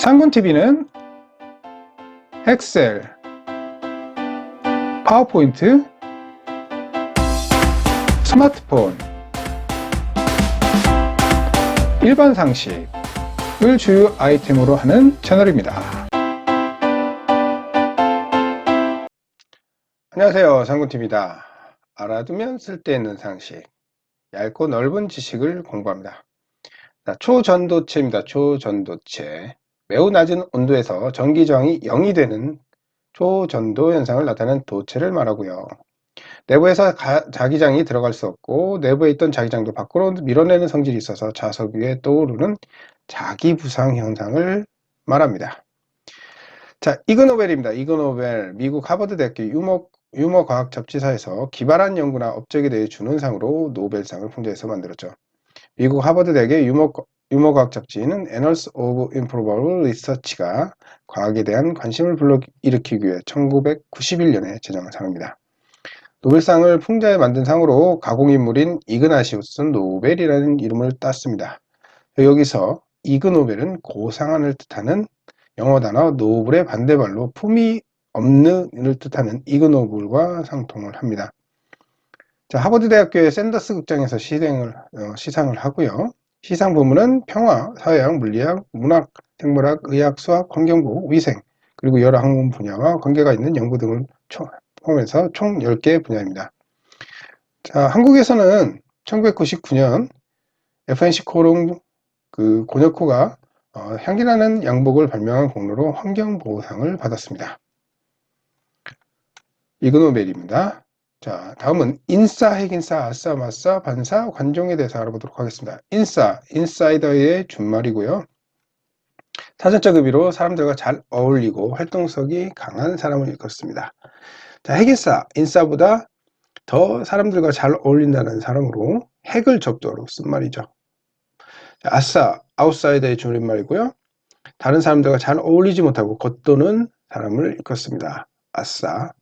상군TV는 엑셀, 파워포인트, 스마트폰, 일반 상식을 주요 아이템으로 하는 채널입니다. 안녕하세요. 상군TV입니다. 알아두면 쓸데있는 상식, 얇고 넓은 지식을 공부합니다. 자, 초전도체입니다. 초전도체. 매우 낮은 온도에서 전기 저항이 0이 되는 초전도 현상을 나타내는 도체를 말하고요. 내부에서 가- 자기장이 들어갈 수 없고 내부에 있던 자기장도 밖으로 밀어내는 성질이 있어서 자석 위에 떠오르는 자기부상 현상을 말합니다. 자, 이그노벨입니다. 이그노벨 미국 하버드 대학교 유머, 유머과학 잡지사에서 기발한 연구나 업적에 대해 주는 상으로 노벨상을 풍자해서 만들었죠. 미국 하버드 대학의 유머, 유머과학 잡지는 Annals of Improbable Research가 과학에 대한 관심을 불러일으키기 위해 1991년에 제정한 상입니다. 노벨상을 풍자해 만든 상으로 가공인물인 이그나시우스 노벨이라는 이름을 땄습니다. 여기서 이그노벨은 고상한을 뜻하는 영어 단어 노블의 반대말로 품이 없는을 뜻하는 이그노블과 상통을 합니다. 자, 하버드 대학교의 샌더스 극장에서 시행을, 어, 시상을 하고요. 시상 부문은 평화, 사회학, 물리학, 문학, 생물학, 의학, 수학, 환경부, 위생, 그리고 여러 학문 분야와 관계가 있는 연구 등을 총- 포함해서 총 10개 분야입니다. 자, 한국에서는 1999년 FNC 코롱 그 고녀코가 어, 향기나는 양복을 발명한 공로로 환경보호상을 받았습니다. 이그노벨입니다. 자, 다음은 인싸, 핵인싸, 아싸, 마싸, 반사, 관종에 대해서 알아보도록 하겠습니다. 인싸, 인사이더의 준말이고요. 사전적 의미로 사람들과 잘 어울리고 활동성이 강한 사람을 일컫습니다. 자, 핵인싸, 인싸보다 더 사람들과 잘 어울린다는 사람으로 핵을 적도로 쓴 말이죠. 자, 아싸, 아웃사이더의 줄임말이고요. 다른 사람들과 잘 어울리지 못하고 겉도는 사람을 일컫습니다. 아싸.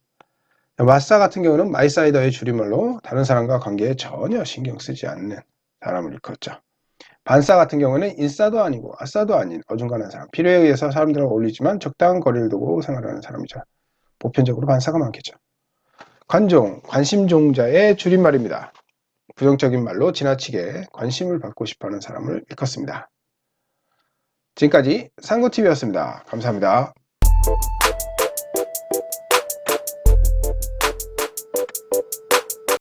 마싸 같은 경우는 마이사이더의 줄임말로 다른 사람과 관계에 전혀 신경 쓰지 않는 사람을 일컫죠. 반싸 같은 경우는 인싸도 아니고 아싸도 아닌 어중간한 사람. 필요에 의해서 사람들과 어울리지만 적당한 거리를 두고 생활하는 사람이죠. 보편적으로 반싸가 많겠죠. 관종, 관심종자의 줄임말입니다. 부정적인 말로 지나치게 관심을 받고 싶어하는 사람을 일컫습니다. 지금까지 상구TV였습니다. 감사합니다.